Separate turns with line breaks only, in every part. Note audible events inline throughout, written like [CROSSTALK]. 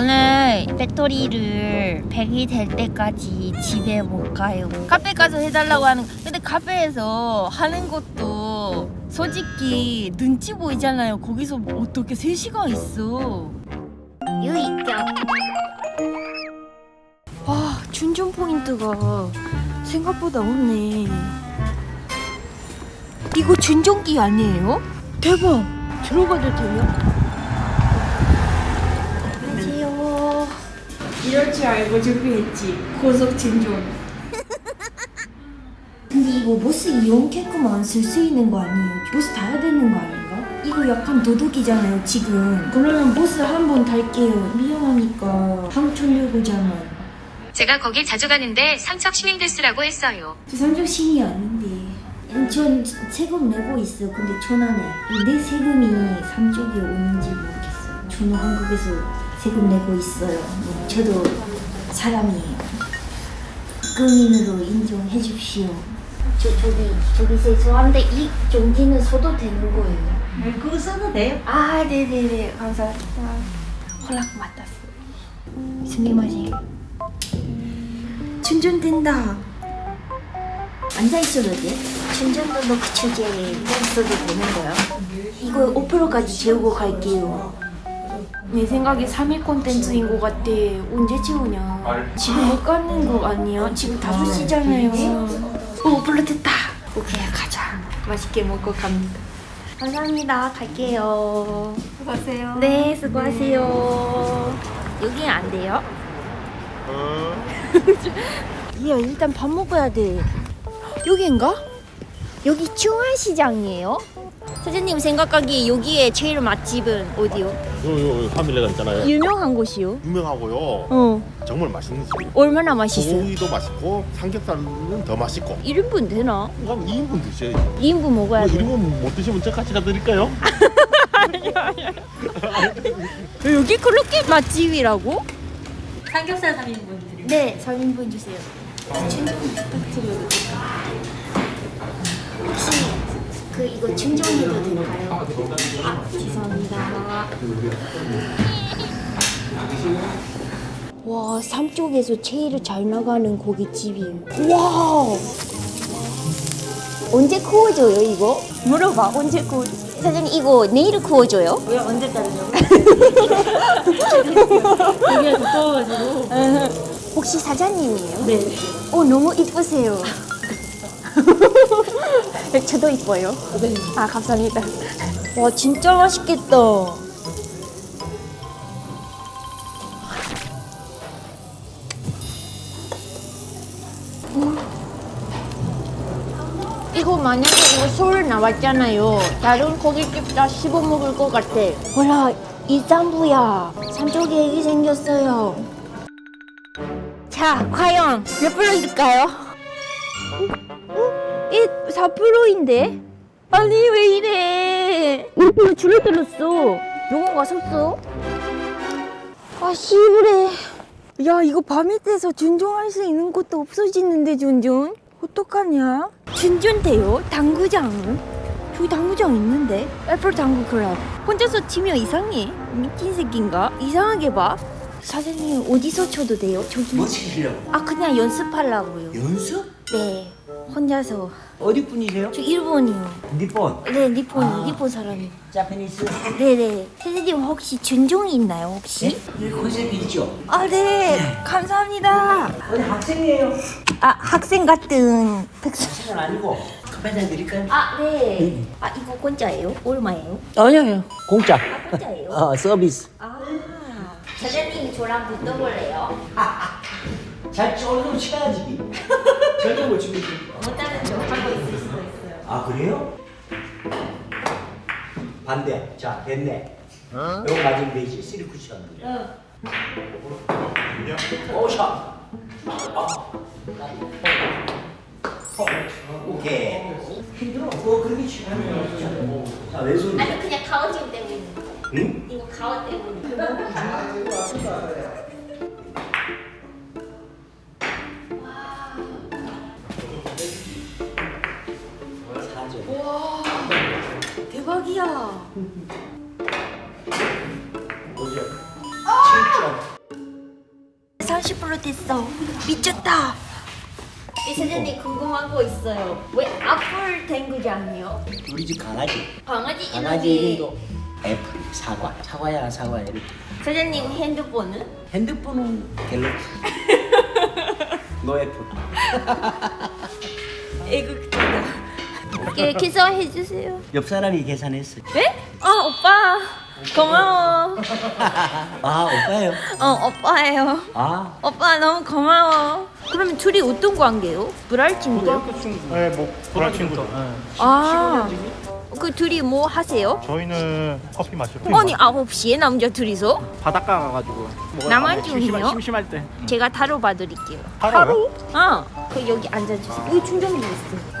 오늘 배터리를 100이 될 때까지 집에 못 가요. 카페 가서 해달라고 하는. 근데 카페에서 하는 것도 솔직히 눈치 보이잖아요. 거기서 뭐 어떻게 3시간 있어. 유익경. 와, 충전 포인트가 생각보다 없네. 이거 충전기 아니에요? 대박! 들어가도 돼요? 이럴 줄 알고 준비했지. 고속 충전. 근데 이거 버스 이용객만 쓸 수 있는 거 아니에요? 버스 타야 되는 거 아닌가? 이거 약간 도둑이잖아요, 지금. 그러면 버스 한번 탈게요. 위험하니까. 황천유구잖아요.
제가 거기 자주 가는데 상척 시민들 쓰라고 했어요.
저 삼조신이 아닌데 음, 전 세금 내고 있어 근데 전화네 내 세금이 삼쪽에 오는지 모르겠어요 저는 한국에서 세금 내고 있어요. 네, 저도 사람이에요 국민으로 인정해 주십시오. 저 저기 저기 죄송한데 이 종지는 써도 되는 거예요?
네, 그거 써도 돼요?
아 네네네. 감사합니다. 허락 맡았어요. 스미마셍 충전된다. 앉아 있어도 돼? 충전도 넣고 주제 써도 되는 거야? 이거 5%까지 재우고 갈게요 내 생각에 3일 콘텐츠인 것 같아 언제 채우냐 지금 못 가는 거 아니야? 지금 5시잖아요 오5% 됐다 오케이 가자 맛있게 먹고 갑니다 감사합니다 갈게요
수고하세요.
네, 수고하세요. 여기 안 돼요? [LAUGHS] 야, 일단 밥 먹어야 돼. 여기인가? 여기 중화시장이에요? 사장님 생각하기에 여기에 제일 맛집은 어디요?
요, 요, 카밀레가 있잖아요.
유명한 곳이요?
유명하고요.
어.
정말 맛있는 집.
얼마나 맛있어요?
고기도 맛있고 삼겹살은 더 맛있고.
1인분 되나?
그럼 2인분 드셔야죠.
2인분 먹어야 돼.
1인분 못 드시면 저 같이 가드릴까요? [LAUGHS]
여기 그렇게 맛집이라고?
삼겹살 3인분 드립니다.
네, 3인분 주세요. 충전 부탁드려도 될까요? 혹시 그 이거 충전해도 될까요? 아, 죄송합니다. 와, 삼 쪽에서 제일 잘 나가는 고깃집이에요. 와! 언제 구워줘요, 이거? 물어봐, 언제 구워? 사장님, 이거 내일 구워줘요?
왜 언제까지요? 이게 두꺼워가지고. [LAUGHS]
혹시 사장님이에요?
네.
오 너무 이쁘세요. [LAUGHS] 저도 이뻐요.
네.
아 감사합니다. 와 진짜 맛있겠다. 음. 이거 만약에 이거 서울 나왔잖아요. 다른 고깃집 다 씹어 먹을 것 같아. 뭐라 이장부야. 삼쪽에 애기 생겼어요. 자, 과연 몇 프로일까요? 어? 이 4%인데? 아니 왜 이래? 1% 줄어들었어. 영어가 섰어? 아 씨부래. 야 이거 밤이 돼서 준종할 수 있는 것도 없어지는데 준종? 어떡하냐? 준종 돼요? 당구장은? 저기 당구장 있는데? 애플 당구 클럽. 혼자서 치면 이상해. 미친 새끼인가? 이상하게 봐. 사장님 어디서 쳐도 돼요? 저기.
뭐 치시려고?
아 그냥 연습하려고요.
연습?
네, 혼자서.
어디 분이세요?
저 일본이요.
니폰,
네, 니폰,
아.
니폰 사람이.
자파니스.
네네. 선생님 혹시 준종이 있나요 혹시?
네? 컨셉 있죠?
아 네, 감사합니다.
어디 학생이에요?
아 학생 같은 백수.
학생은 아니고 드릴까요?
아 네. 아 이거 공짜예요? 얼마예요?
아니요, 공짜.
아 공짜예요?
어, 서비스.
아 사장님이 저랑 붙어볼래요? [LAUGHS]
잘 쫄고 쳐야지. 전혀 못 치고 있어.
못하는 척 하고 있을 수도 있어요.
아, 그래요? 반대. 자, 됐네. 어? 이거 맞으면 되지. 쓰리 쿠션.
응.
오샷. 아. 어, 오케이. 힘들어. 뭐 그렇게 치면 자, 왼손.
아니 그냥 가오징 때문에.
응?
이거 가오 때문에.
사죠.
대박이야.
뭐죠? 7점.
30% 됐어. 미쳤다. 이 사장님 궁금한 거 있어요. 왜 애플 댕구장이요?
우리 집 강아지.
강아지
강아지
이름이
이름도 애플 사과. 사과야 사과 이렇게.
사장님 핸드폰은?
핸드폰은 갤럭시. [LAUGHS] 너 애플.
애국자다. 예, 계산해 주세요.
옆 사람이 계산했어.
네? 어, 오빠. 고마워. [LAUGHS]
아 오빠예요.
어, 오빠예요.
아
오빠 너무 고마워. 그럼 둘이 어떤 관계요? 불알 친구요?
네, 뭐 불알 친구죠.
아, 그 둘이 뭐 하세요?
저희는 커피 마시러
아니 9시에 남자 둘이서?
바닷가 가가지고 뭐
나만
심심할? 심심할 때
제가 타로 봐드릴게요.
하루요?
어, 그 여기 앉아주세요. 여기 충전기 있어.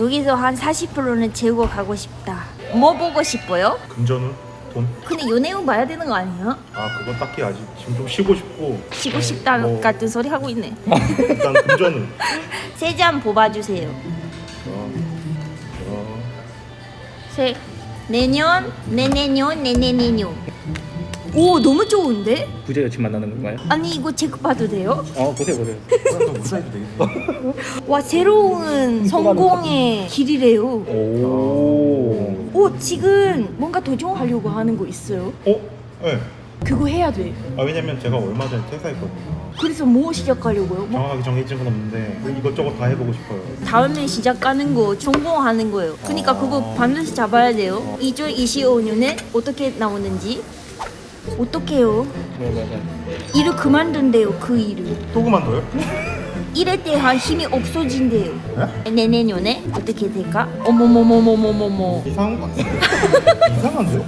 여기서 한 40%는 재우고 가고 싶다. 뭐 보고 싶어요?
금전은 돈?
근데 연애운 봐야 되는 거 아니야?
아 그건 딱히 아직 지금 좀 쉬고 싶고
쉬고 싶다
뭐.
같은 소리 하고 있네.
일단 금전은 [LAUGHS]
세 잔 뽑아주세요.
어, 어,
세 내년 내내년 내내내년. 오 너무 좋은데?
부재 여친 만나는 건가요?
아니 이거 체크 봐도 돼요?
어 보세요 보세요.
와 새로운 [LAUGHS] 성공의 길이래요.
오.
오 지금 뭔가 도전하려고 하는 거 있어요?
어? 네.
그거 해야 돼.
아 왜냐면 제가 얼마 전에 퇴사했거든요.
그래서 뭐 시작하려고요? 뭐
정확하게 정해진 건 없는데 이것저것 다 해보고 싶어요.
다음에 시작하는 거 성공하는 거예요. 그러니까 그거 반드시 잡아야 돼요. 2025년에 어떻게 나오는지 어떻게요?
네 맞아요.
일을 그만둔대요. 그 일을.
또 그만둬요?
일에 대한 힘이 없어진대요. 내내년에 어떻게 될까? 어머머머머머머머.
이상한 거. [LAUGHS] 이상한데요?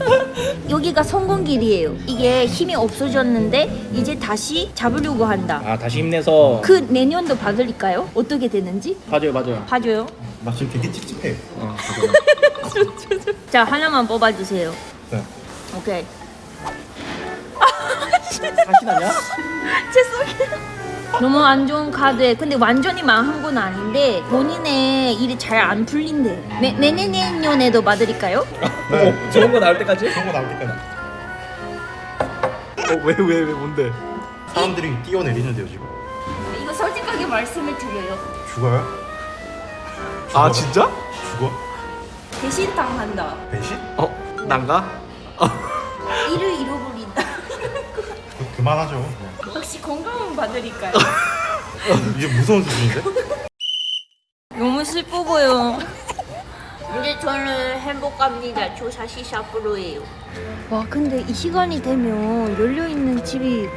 여기가 성공길이에요. 이게 힘이 없어졌는데 이제 다시 잡으려고 한다.
아 다시 힘내서.
그 내년도 받을까요? 어떻게 되는지
맞아요 맞아요.
봐줘요.
나 지금 되게 찝찝해요.
어, [LAUGHS]
자 하나만 뽑아주세요.
네.
오케이.
사실하냐? [LAUGHS]
죄송해요. 너무 안 좋은 카드. 근데 완전히 망한 건 아닌데 본인의 일이 잘 안 풀린대. 내 내내년에도 받을까요?
네.
좋은 거 나올 때까지?
그런 거 나올 때까지. 어 왜 왜 왜 뭔데? 사람들이 뛰어내리는데요 지금.
이거 솔직하게 말씀을 드려요.
죽어요?
아 진짜?
죽어?
대신 당한다.
배신?
어 난가?
잃어버린다.
그, 그만하죠.
혹시 건강은 받을까요? [LAUGHS]
이게 무서운 수준인데?
너무 슬퍼 보여. 이제 저는 행복합니다. 저 사실 샤프로예요. 와 근데 이 시간이 되면 열려 있는 집이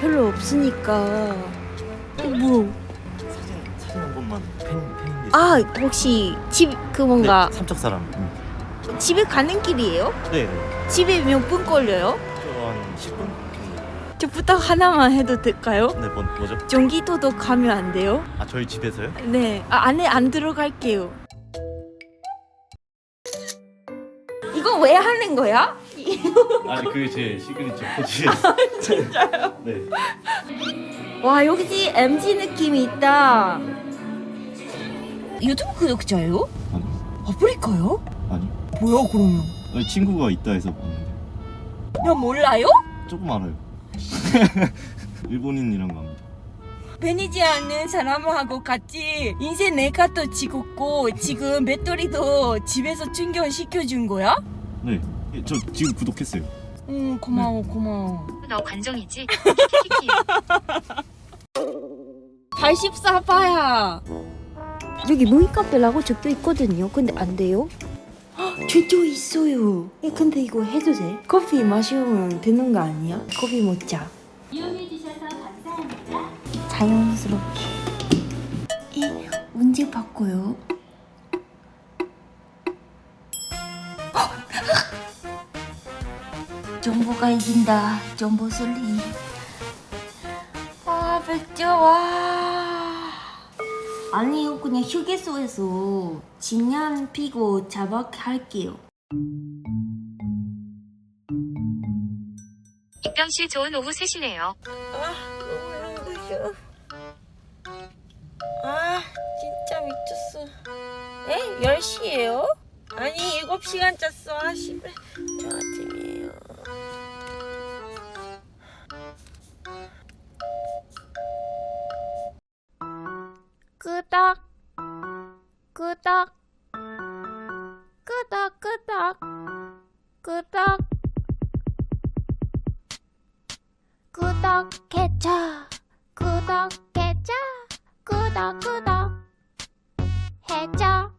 별로 없으니까. 어, 뭐?
사진 사진 한 번만 팬 팬인데
아 혹시 집 그 뭔가
네, 삼척 사람 음.
집에 가는 길이에요?
네, 네.
집에 몇 분 걸려요?
저한 10분?
저 부탁 하나만 해도 될까요?
네, 뭐, 뭐죠?
전기도도 가면 안 돼요?
아 저희 집에서요?
네. 아, 안에 안 들어갈게요. 이거 왜 하는 거야?
아니 그게 제 시그니처 포즈예요. 진짜요? [LAUGHS] 네.
와 여기 MG 느낌이 있다. 유튜브 구독자예요?
아니
아프리카요?
아니
뭐야 그러면?
아니, 친구가 있다 해서 봤는데
야 몰라요?
조금 알아요. [LAUGHS] 일본인이란 겁니다.
베니지 않는 사람하고 같이 인생 내카도 찍었고 지금 배터리도 집에서 충전 시켜준 거야?
네, 예, 저 지금 구독했어요.
응 고마워 고마워.
너 관종이지? 키키키키. [LAUGHS]
84파야. 여기 모이카페라고 적혀 있거든요. 근데 안 돼요? 헉, 진짜 있어요. 예, 근데 이거 해도 돼? 커피 마시면 되는 거 아니야? 커피 먹자. 이용해 주셔서 감사합니다. 자연스럽게. 예, 언제 바꿔요? 정보가 이긴다. 정보 솔리. 아 맥주 와 아니요 그냥 휴게소에서 진양 피고 자박 할게요
박경씨 좋은 오후 3시네요.
아, 너무 힘드셔. 아, 진짜 미쳤어. 에? 10시에요? 아니, 7시간 잤어. 아, 씨발. 저아침이에요 끄덕, 끄덕, 끄덕, 끄덕, 끄덕. 구독해줘. 구독해줘. 구독 구독 해줘